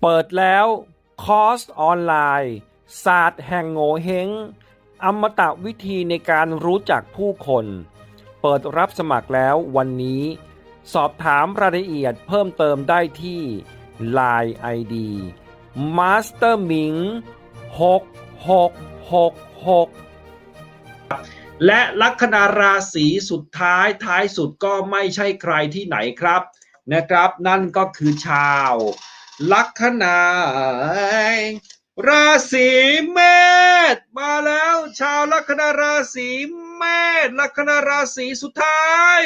เปิดแล้วคอร์สออนไลน์ศาสตร์แห่งโง่เฮงอมตะวิธีในการรู้จักผู้คน เปิดรับสมัครแล้ววันนี้ สอบถามรายละเอียดเพิ่มเติมได้ที่ Line ID Master Ming 6666 และลัคนาราศีสุดท้ายท้ายสุดก็ไม่ใช่ใครที่ไหนครับนะครับ นั่นก็คือชาว ลัคนาราศีเมษมาแล้วชาวลัคนาราศีเมษลัคนาราศีสุดท้าย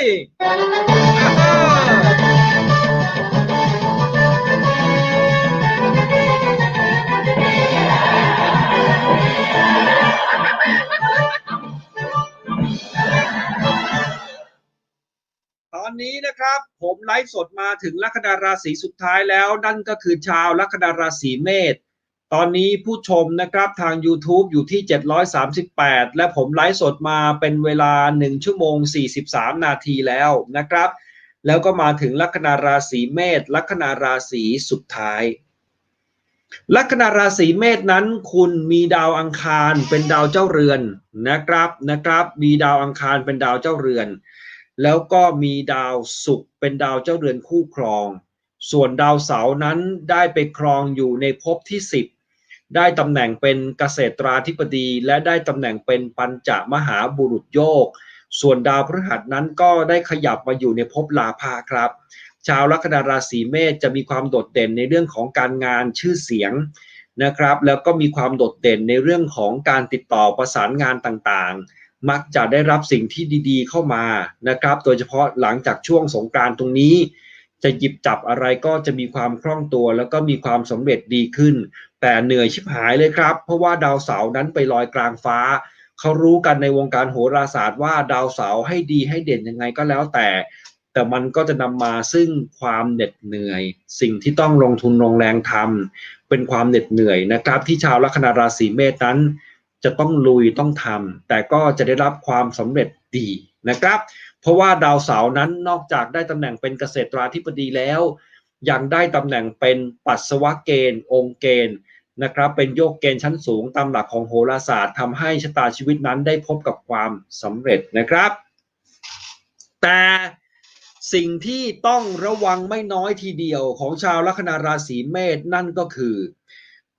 ต นนี้นะครับ ผมไลฟ์สดมาถึงลัคนาราศีสุดท้ายแล้ว นั่นก็คือชาวลัคนาราศีเมษตอนนี้ผู้ชมนะครับทาง YouTube อยู่ที่ 738 และผมไลฟ์สดมาเป็นเวลา 1 ชั่วโมง 43 นาทีแล้วนะครับ แล้วก็มาถึงลัคนาราศีเมษลัคนาราศีสุดท้าย ลัคนาราศีเมษนั้น คุณมีดาวอังคารเป็นดาวเจ้าเรือนนะครับนะครับ มีดาวอังคารเป็นดาวเจ้าเรือน แล้วก็มีดาวศุกร์เป็นดาวเจ้าเรือนคู่ครอง ส่วนดาวเสาร์นั้นได้ไปครองอยู่ในภพที่ 10 ได้ตำแหน่งเป็นเกษตราธิบดี และได้ตำแหน่งเป็นปัญจมหาบุรุษโยก ส่วนดาวพฤหัสนั้นก็ได้ขยับมาอยู่ในภพลาภาครับ ชาวลัคนาราศีเมษจะมีความโดดเด่นในเรื่องของการงานชื่อเสียงนะครับ แล้วก็มีความโดดเด่นในเรื่องของการติดต่อประสานงานต่างๆ มักจะได้รับสิ่งที่ดีๆเข้ามานะครับ โดยเฉพาะหลังจากช่วงสงกรานตรงนี้ จะหยิบจับอะไรก็จะมีความคล่องตัว แล้วก็มีความสำเร็จดีขึ้น แต่เหนื่อยชิบหายเลยครับ เพราะว่าดาวเสาร์นั้นไปลอยกลางฟ้า เขารู้กันในวงการโหราศาสตร์ว่าดาวเสาร์ให้ดีให้เด่นยังไงก็แล้วแต่ แต่มันก็จะนำมาซึ่งความเหน็ดเหนื่อย สิ่งที่ต้องลงทุนลงแรงทำเป็นความเหน็ดเหนื่อยนะครับ ที่ชาวลัคนาราศีเมษนั้น จะต้องลุยต้องทำแต่ก็จะได้รับความสำเร็จดีนะครับ เพราะว่าดาวเสาร์นั้นนอกจากได้ตำแหน่งเป็นเกษตราธิบดีแล้ว ยังได้ตำแหน่งเป็นปัสวะเกณฑ์ องค์เกณฑ์นะครับ เป็นโยกเกณฑ์ชั้นสูงตามหลักของโหราศาสตร์ทำให้ชะตาชีวิตนั้นได้พบกับความสำเร็จนะครับ แต่สิ่งที่ต้องระวังไม่น้อยทีเดียวของชาวลัคนาราศีเมษนั่นก็คือ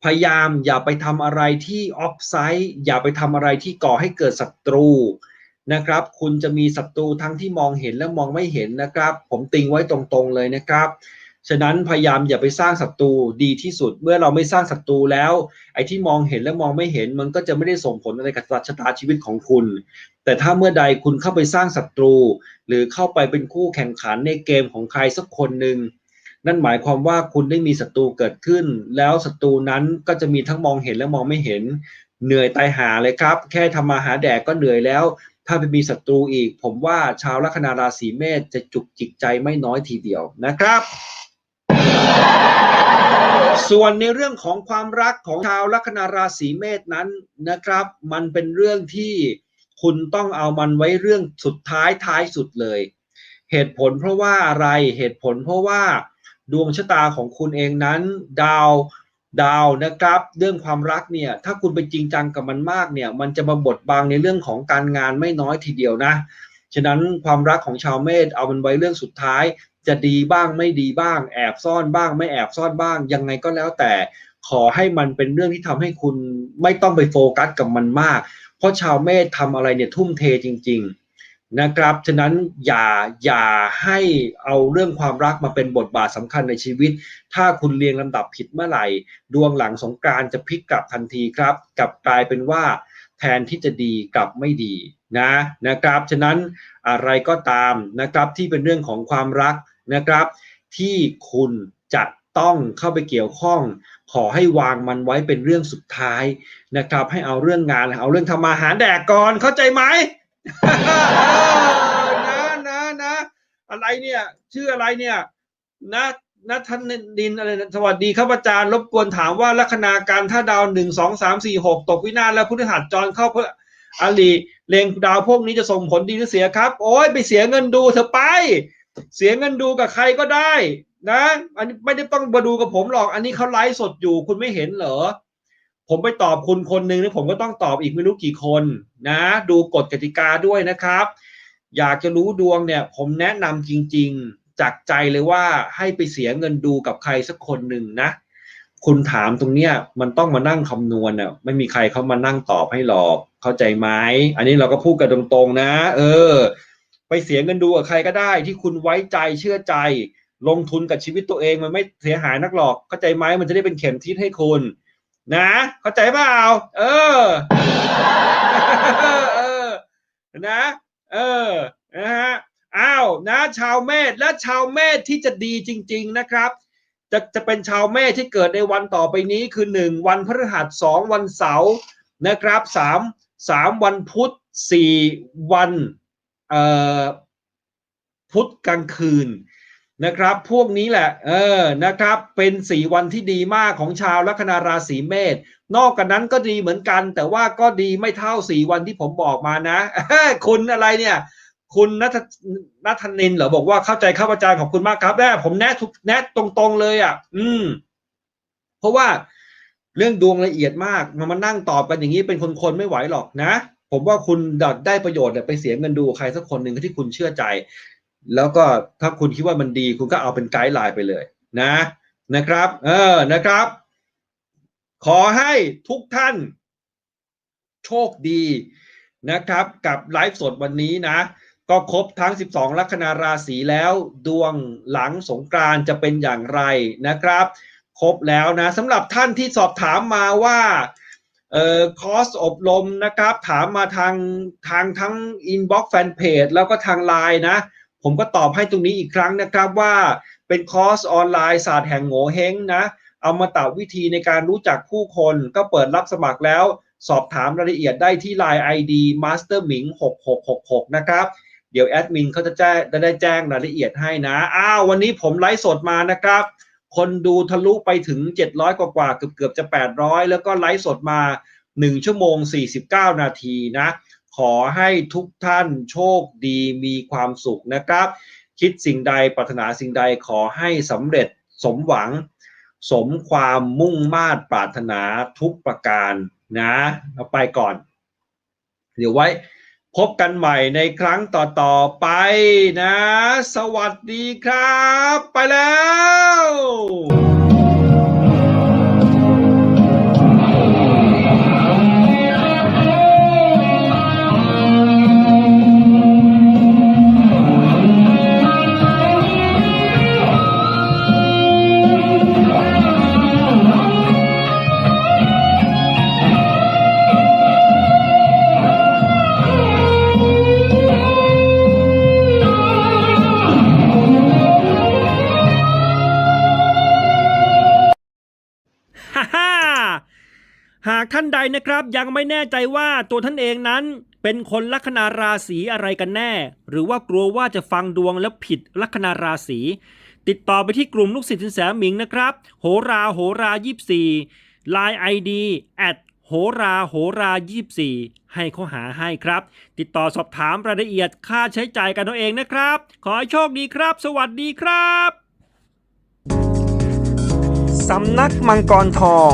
พยายามอย่าไปทำอะไรที่ออฟไซด์อย่าไปทำอะไรที่ก่อให้เกิดศัตรูนะครับ คุณจะมีศัตรูทั้งที่มองเห็นและมองไม่เห็นนะครับ ผมติงไว้ตรงๆเลยนะครับ ฉะนั้นพยายามอย่าไปสร้างศัตรูดีที่สุด เมื่อเราไม่สร้างศัตรูแล้ว ไอ้ที่มองเห็นและมองไม่เห็น มันก็จะไม่ได้ส่งผลอะไรกับชะตาชีวิตของคุณ แต่ถ้าเมื่อใดคุณเข้าไปสร้างศัตรู หรือเข้าไปเป็นคู่แข่งขันในเกมของใครสักคนหนึ่ง นั่นหมายความว่าคุณได้มีศัตรูเกิดขึ้น แล้วศัตรูนั้นก็จะมีทั้งมองเห็นและมองไม่เห็น เหนื่อยตายหาเลยครับ แค่ทำมาหาแดกก็เหนื่อยแล้ว ถ้าไปมีศัตรูอีก ผมว่าชาวลัคนาราศีเมษจะจุกจิกใจไม่น้อยทีเดียวนะครับ ส่วนในเรื่องของความรักของชาวลัคนาราศีเมษนั้นนะครับ มันเป็นเรื่องที่คุณต้องเอามันไว้เรื่องสุดท้ายท้ายสุดเลย เหตุผลเพราะว่าอะไรเหตุผลเพราะว่า ดวงชะตาของคุณเองนั้น ดาวดาวนะครับ เรื่องความรักเนี่ย ถ้าคุณไปจริงจังกับมันมากเนี่ย มันจะมาบดบังในเรื่องของการงานไม่น้อยทีเดียวนะฉะนั้นความรักของชาวเมษเอามันไว้เรื่องสุดท้าย จะดีบ้างไม่ดีบ้าง แอบซ่อนบ้าง ไม่แอบซ่อนบ้าง ยังไงก็แล้วแต่ขอให้มันเป็นเรื่องที่ทำให้คุณไม่ต้องไปโฟกัสกับมันมาก เพราะชาวเมษทำอะไรเนี่ยทุ่มเทจริง ๆ นะครับฉะนั้นอย่าอย่าให้เอาเรื่องความรักมาเป็นบทบาทสำคัญในชีวิต ถ้าคุณเรียงลำดับผิดเมื่อไหร่ ดวงหลังสงกานต์จะพลิกกลับทันทีครับกลับกลายเป็นว่าแทนที่จะดีกลับไม่ดีนะนะครับฉะนั้นอะไรก็ตามนะครับที่เป็นเรื่องของความรักนะครับ ที่คุณจะต้องเข้าไปเกี่ยวข้อง ขอให้วางมันไว้เป็นเรื่องสุดท้ายนะครับ ให้เอาเรื่องงานเอาเรื่องทำมาหารแดกก่อนเข้าใจไหม นะนะนะอะไรเนี่ย ชื่ออะไรเนี่ยนะนะท่านดินอะไรนะสวัสดีครับอาจารย์รบกวนถามว่าลัคนาการถ้าดาวหนึ่งสองสามสี่หกตกวินาศแล้วพฤหัสจรเข้าเพื่ออลีเลงดาวพวกนี้จะส่งผลดีหรือเสียครับ โอ้ยไปเสียเงินดูเถอะไป เสียเงินดูกับใครก็ได้นะ อันนี้ไม่ได้ต้องมาดูกับผมหรอก อันนี้เขาไลฟ์สดอยู่คุณไม่เห็นเหรอ ผมไปตอบคุณคนหนึ่งแล้วผมก็ต้องตอบอีกไม่รู้กี่คนนะ ดูกฎกติกาด้วยนะครับ อยากจะรู้ดวงเนี่ย ผมแนะนำจริง ๆ จากใจเลยว่าให้ไปเสียเงินดูกับใครสักคนหนึ่งนะ คุณถามตรงเนี้ยมันต้องมานั่งคำนวณอะไม่มีใครเขามานั่งตอบให้หรอกเข้าใจไหมอันนี้เราก็พูดกันตรงๆนะ เออ ไปเสียเงินดูกับใครก็ได้ ที่คุณไว้ใจเชื่อใจ ลงทุนกับชีวิตตัวเองมันไม่เสียหายนักหรอกเข้าใจไหมมันจะได้เป็นเข็มทิศให้คุณ นะ เข้าใจเปล่าเออเออนะ เออนะฮะอ้าวนะชาวเมษและชาวเมษที่จะดีจริง ๆนะครับ จะจะเป็นชาวเมษที่เกิดในวันต่อไปนี้คือหนึ่งวันพฤหัสสองวันเสาร์นะครับสามสามวันพุธสี่วันเอ่อพุธกลางคืน นะครับ พวกนี้แหละ เออ นะครับ เป็นสี่วันที่ดีมากของชาวลัคนาราศีเมษ นอกกันนั้นก็ดีเหมือนกัน แต่ว่าก็ดีไม่เท่าสี่วันที่ผมบอกมานะ คุณอะไรเนี่ย คุณนัทนัทนินเหรอบอกว่าเข้าใจข้าพเจ้าขอบคุณมากครับแม่ผมแนะทุกแนะตรงๆเลยอะ อืม เพราะว่าเรื่องดวงละเอียดมากมันมานั่งตอบกันอย่างนี้เป็นคนๆไม่ไหวหรอกนะ ผมว่าคุณได้ประโยชน์ไปเสียเงินดูใครสักคนหนึ่งที่คุณเชื่อใจ แล้วก็ถ้าคุณคิดว่ามันดี คุณก็เอาเป็นไกด์ไลน์ไปเลยนะ นะครับ เออนะครับ ขอให้ทุกท่าน โชคดีนะครับ กับไลฟ์สดวันนี้นะ ก็ครบทั้ง 12 ลัคนาราศีแล้ว ดวงหลังสงกรานจะเป็นอย่างไรนะครับ ครบแล้วนะสำหรับท่านที่สอบถามมาว่าเอ่อคอร์สอบรมนะครับ ถามมาทางทางทั้งอินบ็อกซ์แฟนเพจแล้วก็ทางไลน์นะ ผมก็ตอบให้ตรงนี้อีกครั้งนะครับว่าเป็นคอร์สออนไลน์ศาสตร์แห่งโง่เฮงนะเอามาตัดวิธีในการรู้จักผู้คน ก็เปิดรับสมัครแล้ว สอบถามรายละเอียดได้ที่ Line ID Master Ming 6666 นะครับเดี๋ยวแอดมินเขาจะแจ้งจะได้แจ้งรายละเอียดให้นะ อ้าววันนี้ผมไลฟ์สดมานะครับ คนดูทะลุไปถึง 700 กว่ากว่าเกือบเกือบจะ 800 แล้วก็ไลฟ์สดมา 1 ชั่วโมง 49 นาทีนะ ขอให้ทุกท่านโชคดีมีความสุขนะครับ คิดสิ่งใดปรารถนาสิ่งใดขอให้สำเร็จสมหวัง สมความมุ่งมา่ปรารถนาทุกประการนะเอาไปก่อน เดี๋ยวไว้พบกันใหม่ในครั้งต่อ ๆ ไปนะ สวัสดีครับ ไปแล้ว หากท่านใดนะครับยังไม่แน่ใจว่าตัวท่านเองนั้น เป็นคนลัคนาราศีอะไรกันแน่ หรือว่ากลัวว่าจะฟังดวงแล้วผิดลัคนาราศีติดต่อไปที่กลุ่มลูกศิษย์สินแสหมิงนะครับ โหราโหรายี่สี่ไลน์ไอดีแอดโหราโหรายี่สี่ให้เขาหาให้ครับ ติดต่อสอบถามรายละเอียดค่าใช้จ่ายกันเอาเองนะครับ ขอให้โชคดีครับ สวัสดีครับ สำนักมังกรทอง